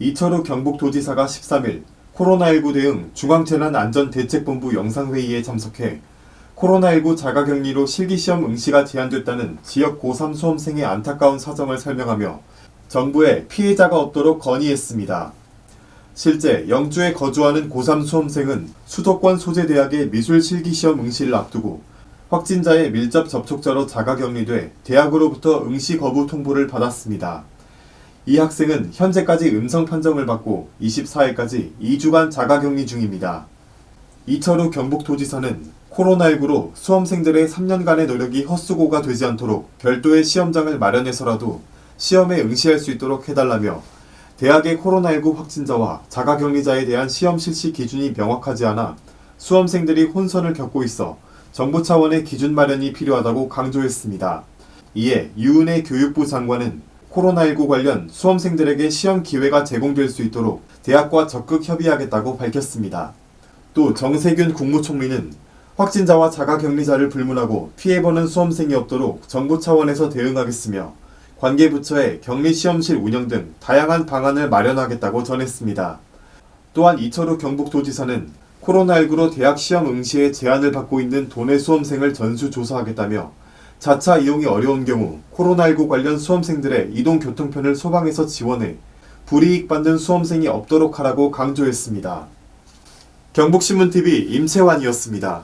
이철우 경북도지사가 13일 코로나19 대응 중앙재난안전대책본부 영상회의에 참석해 코로나19 자가격리로 실기시험 응시가 제한됐다는 지역 고3 수험생의 안타까운 사정을 설명하며 정부에 피해자가 없도록 건의했습니다. 실제 영주에 거주하는 고3 수험생은 수도권 소재 대학의 미술 실기시험 응시를 앞두고 확진자의 밀접 접촉자로 자가격리돼 대학으로부터 응시 거부 통보를 받았습니다. 이 학생은 현재까지 음성 판정을 받고 24일까지 2주간 자가격리 중입니다. 이철우 경북도지사는 코로나19로 수험생들의 3년간의 노력이 헛수고가 되지 않도록 별도의 시험장을 마련해서라도 시험에 응시할 수 있도록 해달라며 대학의 코로나19 확진자와 자가격리자에 대한 시험 실시 기준이 명확하지 않아 수험생들이 혼선을 겪고 있어 정부 차원의 기준 마련이 필요하다고 강조했습니다. 이에 유은혜 교육부 장관은 코로나19 관련 수험생들에게 시험 기회가 제공될 수 있도록 대학과 적극 협의하겠다고 밝혔습니다. 또 정세균 국무총리는 확진자와 자가격리자를 불문하고 피해보는 수험생이 없도록 정부 차원에서 대응하겠으며 관계 부처에 격리 시험실 운영 등 다양한 방안을 마련하겠다고 전했습니다. 또한 이철우 경북도지사는 코로나19로 대학 시험 응시에 제한을 받고 있는 도내 수험생을 전수 조사하겠다며 자차 이용이 어려운 경우 코로나19 관련 수험생들의 이동 교통편을 소방에서 지원해 불이익 받는 수험생이 없도록 하라고 강조했습니다. 경북신문TV 임채환이었습니다.